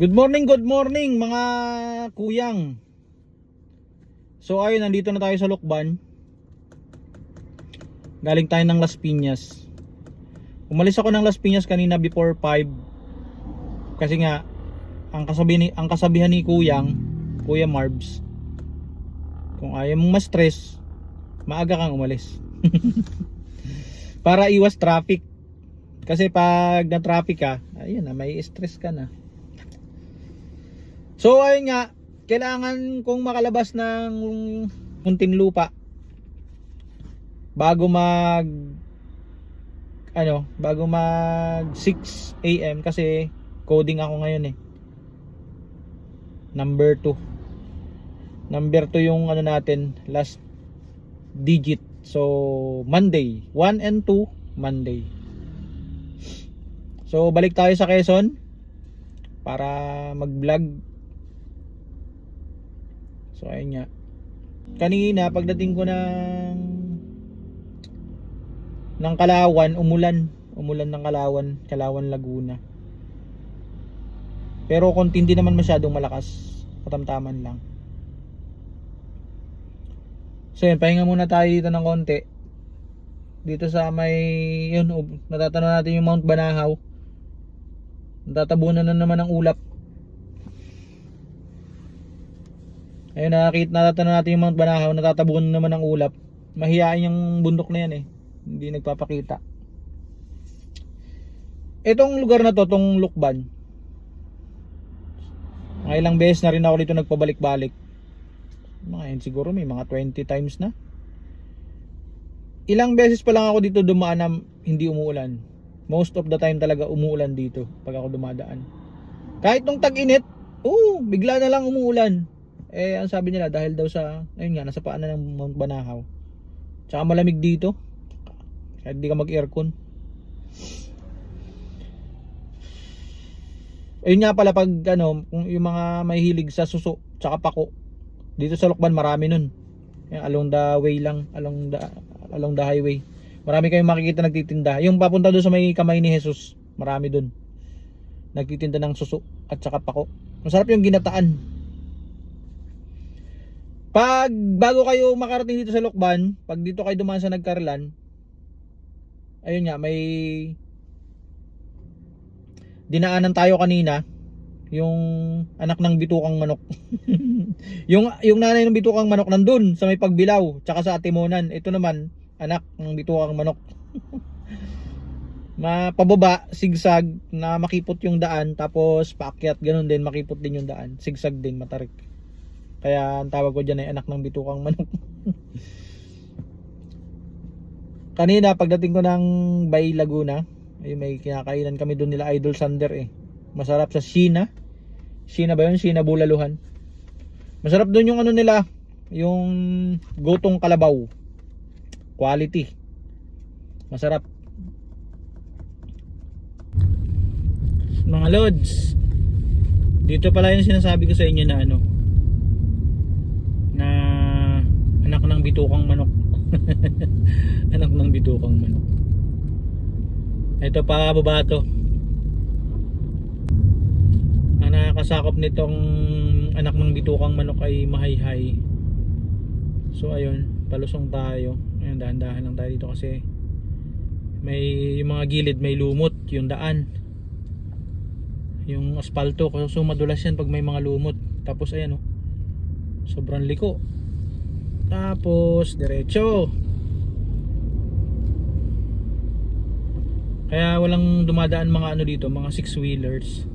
Good morning, good morning mga kuyang. So ayun, nandito na tayo sa Lukban. Galing tayo ng Las Piñas. Umalis ako ng Las Piñas kanina before 5. Kasi nga ang kasabi ni ang kasabihan ni Kuyang, Kuya Marbs, kung ayaw mong ma-stress, maaga kang umalis. Para iwas traffic. Kasi pag na traffic ka, ayun na, may stress ka na. So ayun nga, kailangan kong makalabas ng muntin lupa bago mag ano, bago mag 6 AM kasi coding ako ngayon eh. Number 2. Number 2 yung ano natin, last digit. So Monday, 1 and 2 Monday. So balik tayo sa Quezon para mag-vlog So ayun nga. Kanina pagdating ko ng ng Kalawan, umulan. Umulan ng Kalawan, Kalawan Laguna. Pero konti hindi naman masyadong malakas. Katamtaman lang. So yun, pahinga muna tayo dito ng konti. Dito sa may, yun, natatanaw natin yung Mount Banahaw. Natatabunan na naman ng ulap. Ayun, nakakita natatanaw natin yung Mount Banahaw, natatabunan naman ng ulap. Mahihain yung bundok na yan eh. Hindi nagpapakita. Itong lugar na to, tong Lukban. Mga ilang beses na rin ako dito nagpabalik-balik. Mga yun, siguro may mga 20 times na. Ilang beses pa lang ako dito dumaan na hindi umuulan. Most of the time talaga umuulan dito pag ako dumadaan. Kahit nung tag-init, oo, bigla na lang umuulan. Eh, ang sabi nila dahil daw sa, ayun nga, nasa paanan ng Mount Banahaw. Tsaka malamig dito. Kahit di ka mag-aircon. Ayun nga pala pag ano, kung yung mga mahilig sa suso, tsaka pako. Dito sa Lukban marami nun. Along the way lang, along the along the highway. Marami kayong makikita nagtitinda. Yung papunta doon sa may kamay ni Jesus, marami doon. Nagtitinda ng suso at saka pako. Masarap yung ginataan. Pag bago kayo makarating dito sa Lukban, pag dito kayo dumaan sa Nagkarlan, ayun nga, may dinaanan tayo kanina, yung anak ng bitukang manok. yung yung nanay ng bitukang manok nandun sa may pagbilaw, tsaka sa Atimonan. Ito naman, anak ng bitukang manok. Mapababa, sigsag na makipot yung daan, tapos paakyat, ganun din, makipot din yung daan. Sigsag din, matarik. Kaya ang tawag ko dyan ay anak ng bitukang manok. Kanina pagdating ko ng Bay Laguna, ay may kinakainan kami doon nila Idol Sander eh. Masarap sa Shina. Shina ba yun? Shina Bulaluhan. Masarap doon yung ano nila, yung gotong kalabaw. Quality. Masarap. Mga lods, dito pala yung sinasabi ko sa inyo na ano, na anak ng bitukang manok. anak ng bitukang manok. Ito pa baba to. Ang nakakasakop nitong anak ng bitukang manok ay mahayhay. So ayun, palusong tayo. Ayun, dahan-dahan lang tayo dito kasi may yung mga gilid may lumot yung daan yung aspalto kasi madulas yan pag may mga lumot tapos ayan oh sobrang liko tapos diretso. Kaya walang dumadaan mga ano dito mga six wheelers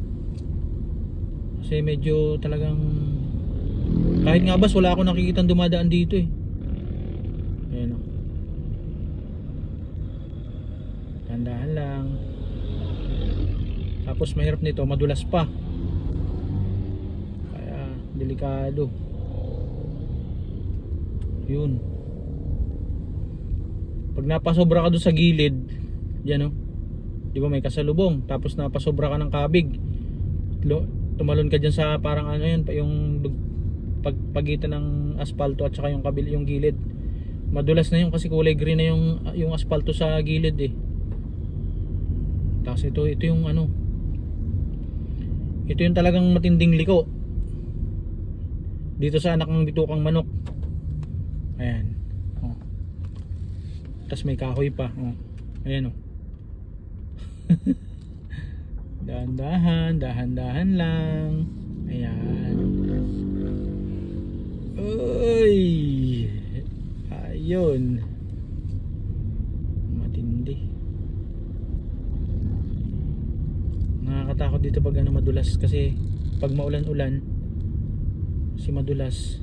kasi medyo talagang kahit nga bas wala ako nakikita dumadaan dito eh. Ayan o Tandahan lang. Tapos mahirap nito madulas pa. Kaya delikado yun. Pag napasobra ka doon sa gilid yan o di ba may kasalubong. Tapos napasobra ka ng kabig. Lo- tumalon ka dyan sa parang ano yun yung dug- pag, pagitan ng asfalto at saka yung kabil yung gilid. Madulas na yun kasi kulay green na yung yung asfalto sa gilid eh. Tapos ito ito yung ano Ito yung talagang matinding liko. Dito sa anak ng bitukang manok. Ayan. Oh. Tapos may kahoy pa. Oh. Ayan oh. dahan-dahan, dahan-dahan lang. Ayan. Uy! Ayun. Matindi. Nakakatakot dito pag ano madulas kasi pag maulan-ulan si madulas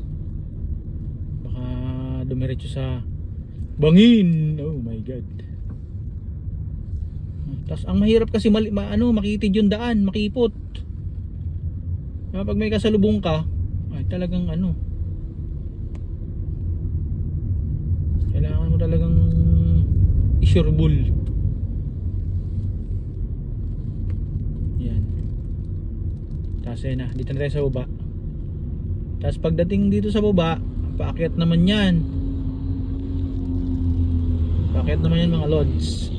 dumiretso sa bangin. Oh my god. Tapos ang mahirap kasi mali, ma, ano, makitid yung daan, makipot. Kaya pag may kasalubong ka, ay talagang ano. Kailangan mo talagang isurebul. Yan. Tapos ayun na, dito na tayo sa baba. Tapos pagdating dito sa baba, paakyat naman yan. Paakyat naman yan mga lods.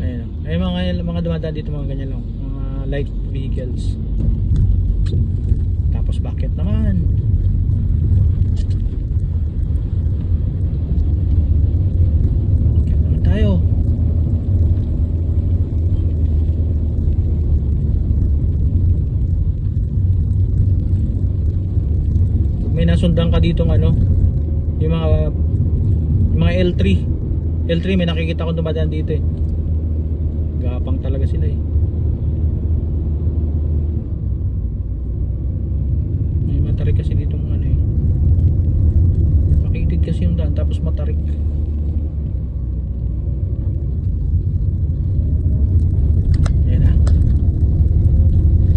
Ayun. Ay mga mga dumadaan dito mga ganyan lang, mga light vehicles. Tapos bakit naman? Bakit naman tayo? May nasundan ka dito ano? Yung mga yung mga L3. L3 may nakikita ko dumadaan dito eh. Gapang talaga sila eh. May matarik kasi ditong ano eh. Makitid kasi yung daan tapos matarik. Yan na.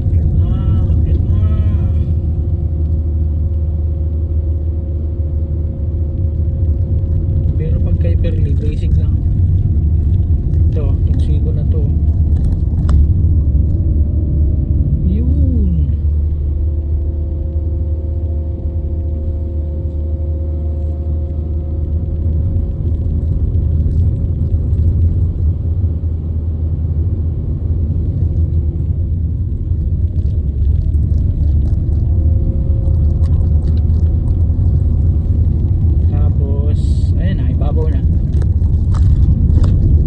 Akit na, akit na. Pero pag kay Perli, basic lang. Ito, tuksigo na to. Yun. Tapos, ayun na, ibabaw na.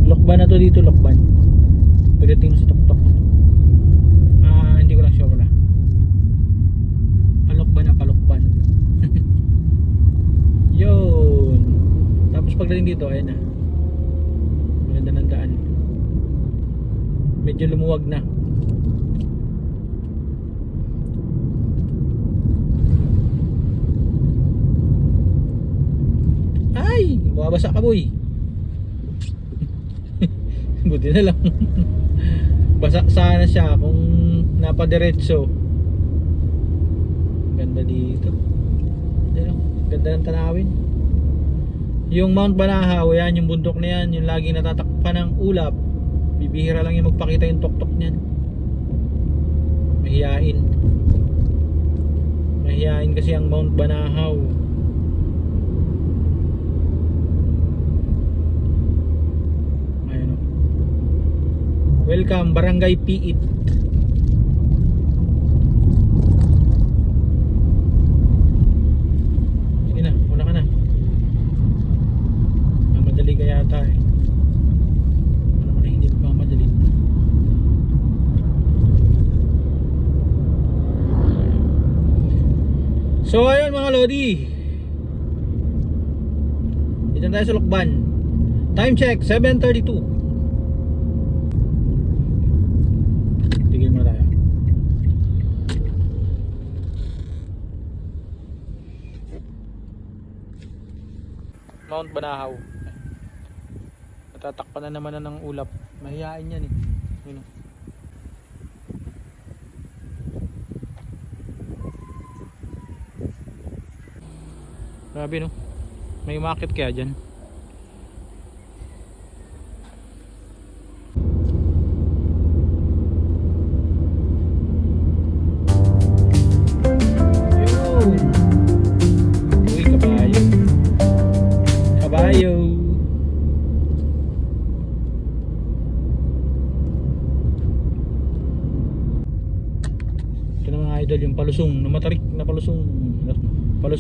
Lokban na to dito, lokban. Pagdating mo sa tuktok. Ah, hindi ko lang sure wala. Palokban na palokban. Yun. Pagdating dito, ayun na. Maganda ng daan. Medyo lumuwag na. Ay! Bumabasa ka boy. Buti na lang. Basa sana siya kung napadiretso. Ganda dito. Ganda ng tanawin. Yung Mount Banahaw, yan, yung bundok na yan, yung laging natatakpan ng ulap. Bibihira lang yung magpakita yung tuktok niyan. Mahiyain. Mahiyain kasi ang Mount Banahaw. Ayun. Welcome, Barangay Piit. Sige na, una ka na. Mamadali ka yata eh. Ano naman eh, hindi mamadali. So ayun mga Lodi. Dito tayo sa Lokban. Time check, 7.32. Tigil muna tayo. Mount Banahaw. Natatakpan na naman na ng ulap. Mahihain yan eh. Yun oh. Grabe no. May market kaya dyan.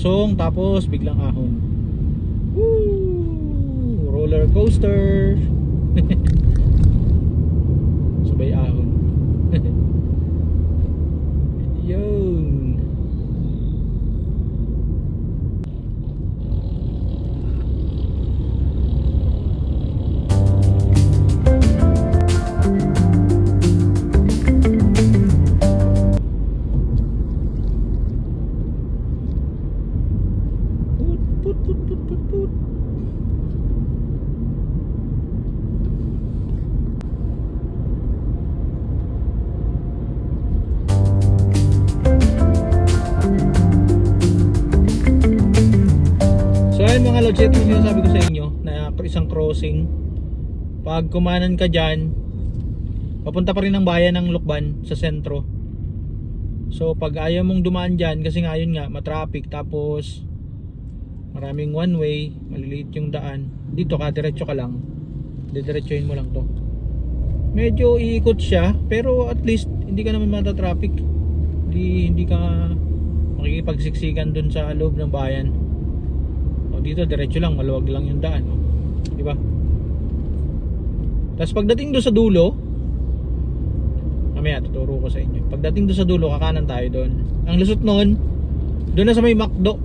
Palusong tapos biglang ahon. Woo! roller coaster. Sabay ahon. Yun crossing. Pag kumanan ka dyan, papunta pa rin ng bayan ng Lukban sa sentro. So pag ayaw mong dumaan dyan, kasi nga yun nga, matraffic, tapos maraming one way, maliliit yung daan. Dito ka, diretso ka lang. Didiretsohin mo lang to. Medyo iikot siya, pero at least hindi ka naman mata-traffic. Hindi, hindi ka makikipagsiksikan dun sa loob ng bayan. O dito, diretso lang, maluwag lang yung daan. O. Di ba? Tapos pagdating doon sa dulo, mamaya tuturo ko sa inyo. Pagdating doon sa dulo, kakanan tayo doon. Ang lusot noon, doon na sa may McDo.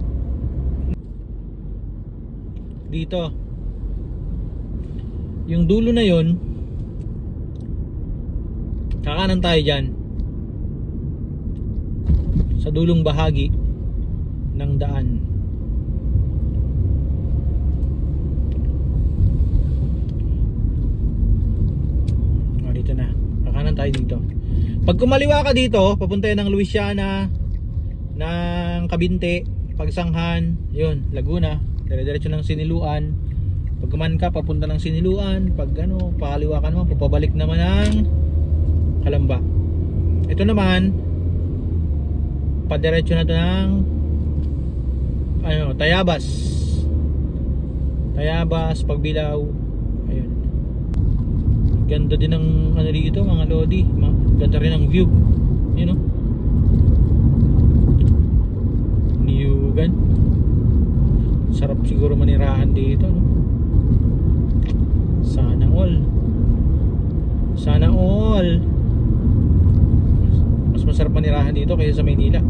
Dito. Yung dulo na yon, kakanan tayo dyan. Sa dulong bahagi ng daan. O, dito na. Kakanan tayo dito. Pag kumaliwa ka dito, papunta yan ng Luisiana, ng Kabinte, Pagsanghan, yun, Laguna, dire-diretso ng Siniluan. Pag kuman ka, papunta ng Siniluan, pag ano, pakaliwa ka naman, papabalik naman ng Kalamba. Ito naman, padiretso na to ng ano, Tayabas. Tayabas, Pagbilaw. Ganda din ng ano dito, mga lodi. Ganda rin ng view. You know? Niyugan. Sarap siguro manirahan dito, no? Sana all. Sana all. Mas, mas masarap manirahan dito kaysa sa Maynila.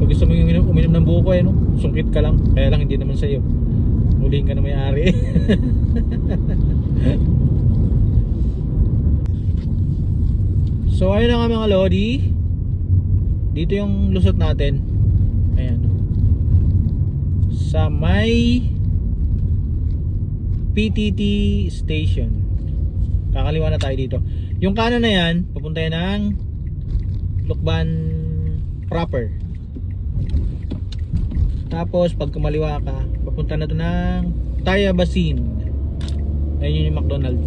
Pag gusto mo yung uminom, ng buko eh, no? Sungkit ka lang. Kaya lang hindi naman sa'yo. Huliin ka na may-ari. so ayun na nga mga Lodi. Dito yung lusot natin. Ayan. Sa may PTT station. Kakaliwa na tayo dito. Yung kanan na yan, papunta yan ng Lukban proper. Tapos pag kumaliwa ka, papunta na to ng Tayabasin. Ayun yun yung McDonald.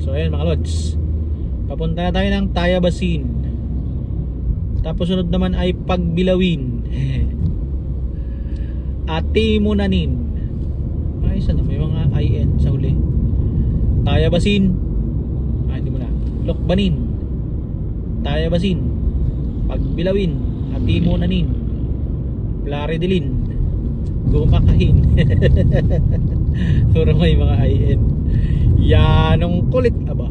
So ayun mga lods. Papunta na tayo ng Tayabasin. Tapos sunod naman ay Pagbilawin. Atimunanin. Ay, isa na may mga IN sa huli. Tayabasin. Ah, hindi mo na. Lokbanin. Tayabasin. Pagbilawin. Atimunanin. Plaridilin. Gumakahin. Puro may mga IN. Yanong kulit aba.